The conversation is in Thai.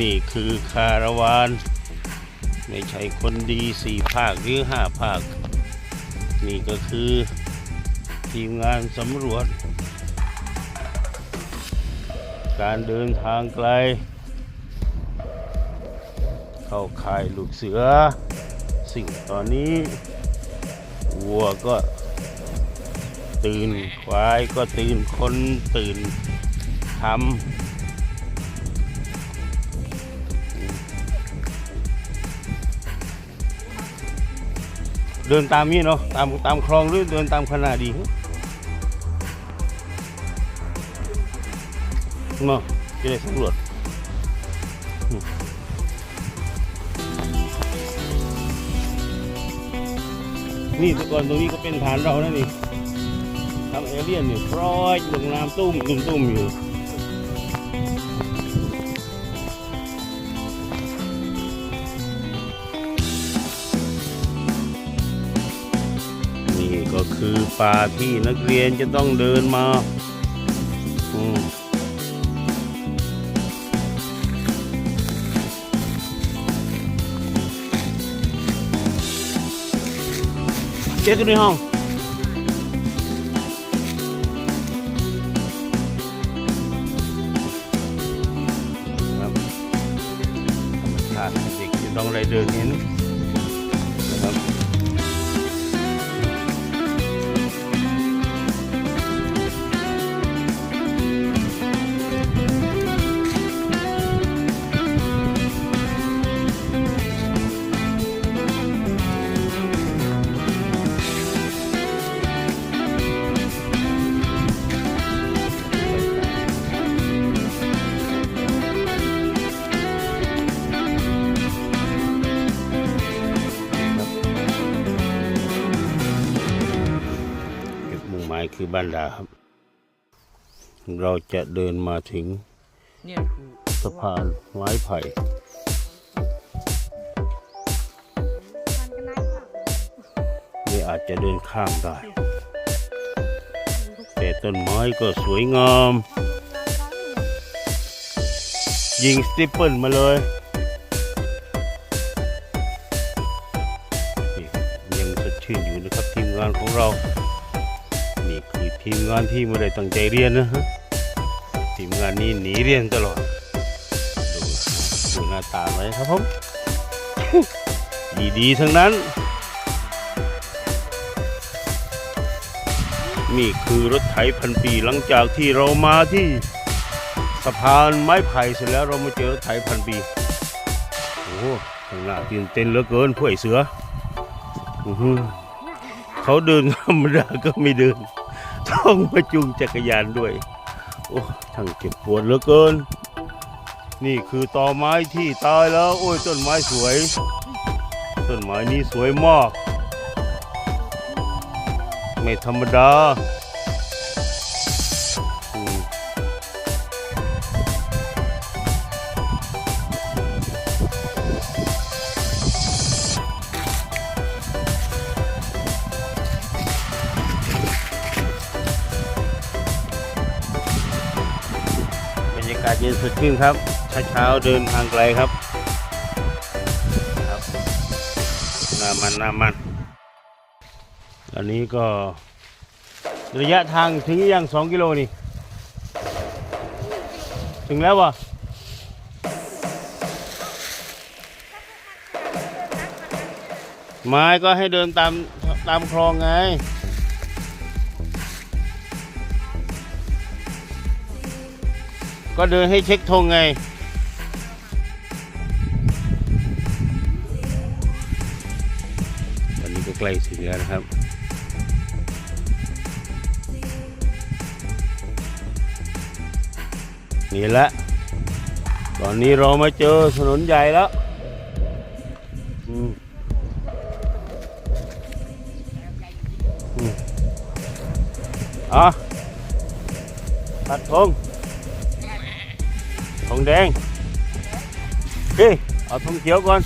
นี่คือคาราวาน ไม่ใช่คนดีสี่ภาคหรือห้าภาค นี่ก็คือทีมงานสำรวจ การเดินทางไกล เข้าค่ายลูกเสือ สิ่งตอนนี้ วัวก็ตื่นควายก็ตื่นคนตื่นทำ เดินตามนี่เนาะตามตามคลองหรือเดินตามขนาดดีเนาะจะได้สำรวจนี่แต่ก่อนตรงนี้ก็เป็นฐานเรานะนี่ทำเอเลี่ยนนี่พร้อยลงน้ำตุ้มตุ้มตุ้มอยู่ ป่าที่นักเรียนจะต้องเดินมาเจ๊กันในห้องครับธรรมชาติเด็กจะต้องได้เดินเห็น คือบ้านดาครับ เราจะเดินมาถึงสะพานไม้ไผ่นี่อาจจะเดินข้ามได้ แต่ต้นไม้ก็สวยงาม ยิงสติปเปิลมาเลยยังสดชื่นอยู่นะครับทีมงานของเรา ทีมงานที่ไม่ได้ตั้งใจเรียนนะฮะทีมงานนี้หนีเรียนตลอดดูดูหน้าตาไว้ครับผมดีๆทั้งนั้น นี่คือรถไถพันปีหลังจากที่เรามาที่สะพานไม้ไผ่เสร็จแล้วเรามาเจอรถไถพันปีโอ้ข้างหน้าตื่นเต้นเหลือเกินผู้ไอ้เสืออื้อหือเขาเดินธรรมดาก็ไม่เดิน ต้องมาจูงจักรยานด้วย โอ้ช่างเจ็บปวดเหลือเกิน นี่คือตอไม้ที่ตายแล้ว โอ้ยต้นไม้สวย ต้นไม้นี้สวยมาก ไม่ธรรมดาากาศเย็นสดชื่นครับเช้าๆเดินทางไกลครับครับน้ามันน้ามันอันนี้ก็ระยะทางถึงยังสองกิโลนี่ ถึงแล้ววะไม้ก็ให้เดินตามตามคลองไง ก็เดินให้เช็คธงไง ตอนนี้ก็ใกล้ถึงแล้วนะครับนี่แหละ ตอนนี้เรามาเจอถนนใหญ่แล้วอะตัดธง ธงแดงเฮ้ยเอาธงเขียวก่อน